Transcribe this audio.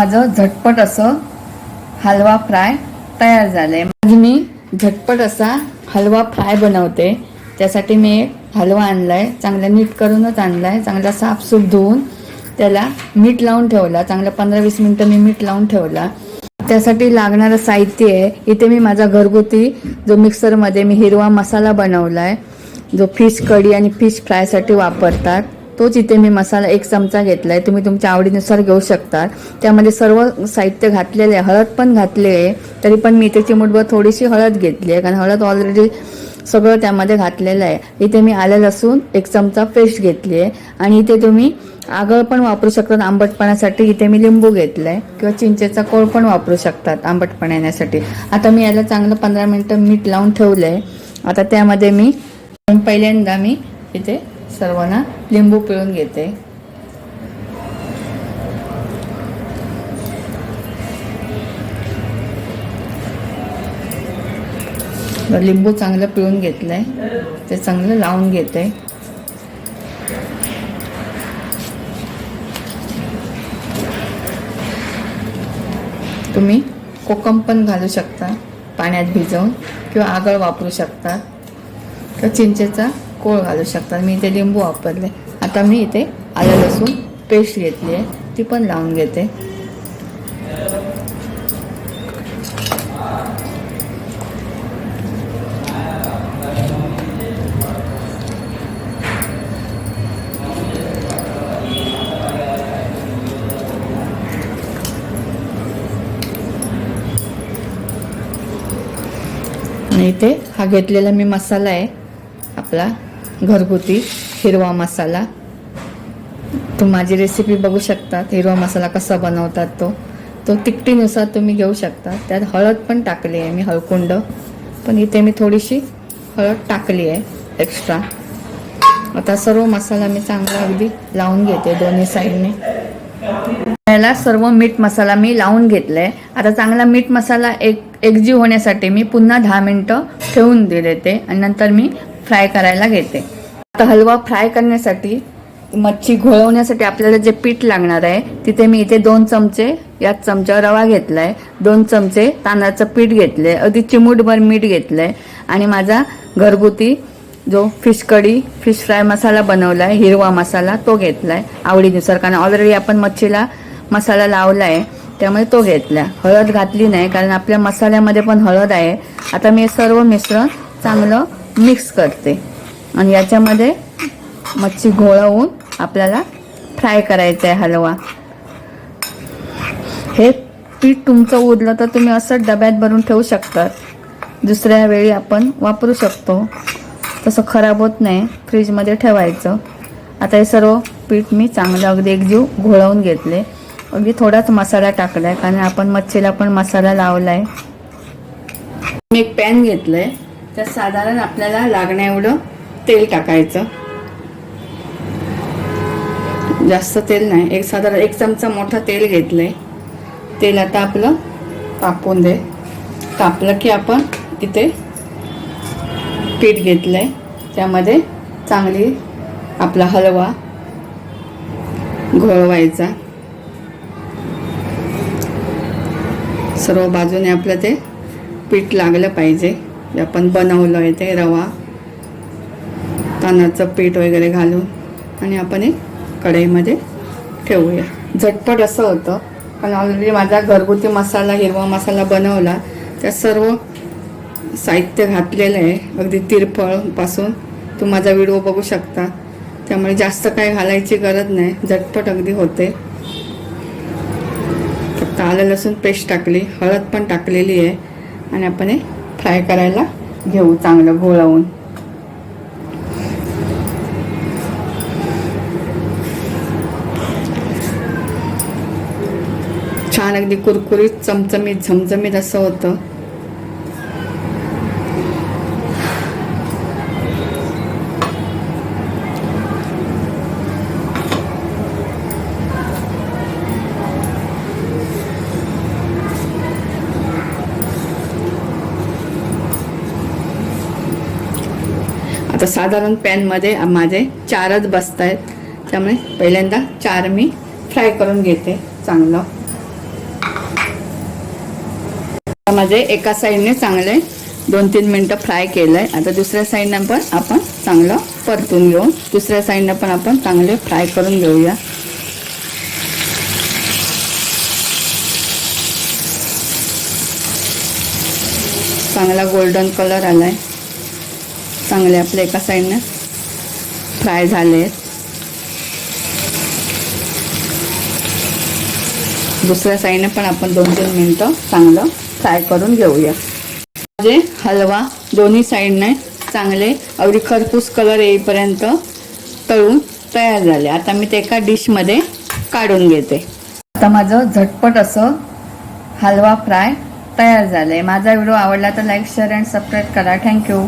माझं झटपट असं हलवा फ्राय तयार झालं आहे आज मी झटपट असा हलवा फ्राय बनवते. त्यासाठी मी एक हलवा आणलाय. चांगला नीट करूनच आणलाय. चांगला साफसूफ धुवून त्याला मीठ लावून ठेवला. चांगला पंधरा वीस मिनटं मी मीठ लावून ठेवला. त्यासाठी लागणारं साहित्य आहे. इथे मी माझा घरगुती जो मिक्सरमध्ये मी हिरवा मसाला बनवला आहे जो फिश कढी आणि फिश फ्रायसाठी वापरतात. तोच इथे मी मसाला एक चमचा घेतला आहे तुम्ही तुमच्या आवडीनुसार घेऊ शकता. त्यामध्ये सर्व साहित्य घातलेले आहे. हळद पण घातले आहे. तरी पण मी इथे चिमूटभर थोडीशी हळद घेतली आहे. कारण हळद ऑलरेडी सगळं त्यामध्ये घातलेलं आहे. इथे मी आलं लसूण एक चमचा पेस्ट घेतली आहे. आणि इथे तुम्ही आगळ पण वापरू शकतात आंबटपणासाठी इथे मी लिंबू घेतलाय. किंवा चिंचेचा कोळ पण वापरू शकतात आंबटपणा येण्यासाठी. आता मी याला चांगलं पंधरा मिनटं मीठ लावून ठेवलं आहे आता त्यामध्ये मी पहिल्यांदा मी इथे सर्वांना लिंबू पिळून घेते. लिंबू चांगलं पिळून घेतलंय. ते चांगलं लावून घेते. तुम्ही कोकम पण घालू शकता पाण्यात भिजवून किंवा आगळ वापरू शकता. किंवा चिंचेचा कोळ घालू शकता मी इथे लिंबू वापरले. आता मी इथे आलं लसूण पेस्ट घेतली आहे. ती पण लावून घेते. आणि इथे हा घेतलेला मी मसाला आहे आपला. घरगुती हिरवा मसाला. तुम्ही माझी रेसिपी बघू शकतात हिरवा मसाला कसा बनवतात तो. तो तिकटीनुसार तुम्ही घेऊ शकता. त्यात हळद पण टाकली आहे मी हळकुंड. पण इथे मी थोडीशी हळद टाकली आहे एक्स्ट्रा आता सर्व मसाला मी चांगला अगदी लावून घेते दोन्ही साईडने याला सर्व मीठ मसाला मी लावून घेतलाय. आता चांगला मीठ मसाला एक एकजीव होण्यासाठी मी पुन्हा दहा मिनटं ठेवून देते. आणि नंतर मी फ्राय करायला घेते. आता हलवा फ्राय करण्यासाठी मच्छी घोळवण्यासाठी आपल्याला जे पीठ लागणार आहे तिथे मी इथे दोन चमचे याच चमचा रवा घेतलाय. दोन चमचे तांदळाचं पीठ घेतलंय. अगदी चिमूटभर मीठ घेतलंय. आणि माझा घरगुती जो फिश कढी फिश फ्राय मसाला बनवला आहे हिरवा मसाला तो घेतलाय. आवडीनुसार कारण ऑलरेडी आपण मच्छीला मसाला लावला आहे त्यामुळे तो घेतला हळद घातली नाही कारण आपल्या मसाल्यामध्ये पण हळद आहे. आता मी सर्व मिश्रण चांगलं मिक्स करते. आणि याच्यामध्ये मच्छी घोळवून आपल्याला फ्राय करायचं आहे हलवा. हे पीठ तुमचं उरलं तर तुम्ही असं डब्यात भरून ठेवू शकतात दुसऱ्या वेळी आपण वापरू शकतो. तसं खराब होत नाही. फ्रीजमध्ये ठेवायचं. आता हे सर्व पीठ मी चांगलं अगदी एकजीव घोळवून घेतले. अगदी थोडाच मसाला टाकला आहे कारण आपण मच्छीला पण मसाला लावला आहे मी एक पॅन घेतलं आहे तर साधारण आपल्याला लागण्या एवढं तेल टाकायचं. जास्त तेल नाही. एक साधारण एक चमचा मोठं तेल घेतलंय. तेल आता आपलं तापून दे. तापलं की आपण इथे पीठ घेतलंय. त्यामध्ये चांगली आपला हलवा घोळवायचा. सर्व बाजूने आपलं ते पीठ लागलं पाहिजे. जे आपण बनवलं आहे ते रवा. तांदळाचं पीठ वगैरे घालून आणि आपण हे कढईमध्ये ठेवूया. झटपट असं होतं. पण ऑलरेडी माझा घरगुती मसाला हिरवा मसाला बनवला. त्या सर्व साहित्य घातलेलं आहे. अगदी तिरफळपासून तू माझा व्हिडिओ बघू शकता. त्यामुळे जास्त काय घालायची गरज नाही. झटपट अगदी होते. फक्त आलं लसूण पेस्ट टाकली. हळद पण टाकलेली आहे. आणि आपण हे फ्राय करायला? घेऊ चांगलं घोळवून. छान अगदी कुरकुरीत चमचमीत झमझमीत असं होतं. आता साधारण पॅनमध्ये माझे चारच बसत आहेत त्यामुळे पहिल्यांदा चार मी फ्राय करून घेते चांगलं. आता माझे एका साईडने चांगले दोन तीन मिनटं फ्राय केलंय. आता दुसऱ्या साईडनं पण आपण चांगलं परतून घेऊ. दुसऱ्या साईडनं पण आपण चांगले फ्राय करून घेऊया. चांगला गोल्डन कलर आलाय. चांगले आपल्या एका साईडनं. फ्राय झाले. दुसऱ्या साईडने पण आपण दोन तीन मिनटं चांगलं फ्राय करून घेऊया. म्हणजे हलवा दोन्ही साईडने चांगले अगदी खरपूस कलर येईपर्यंत तळून तयार झाले. आता मी ते एका डिशमध्ये काढून घेते. आता माझं झटपट असं हलवा फ्राय तयार झालं आहे माझा व्हिडिओ आवडला तर लाईक शेअर अँड सबस्क्राईब करा. Thank you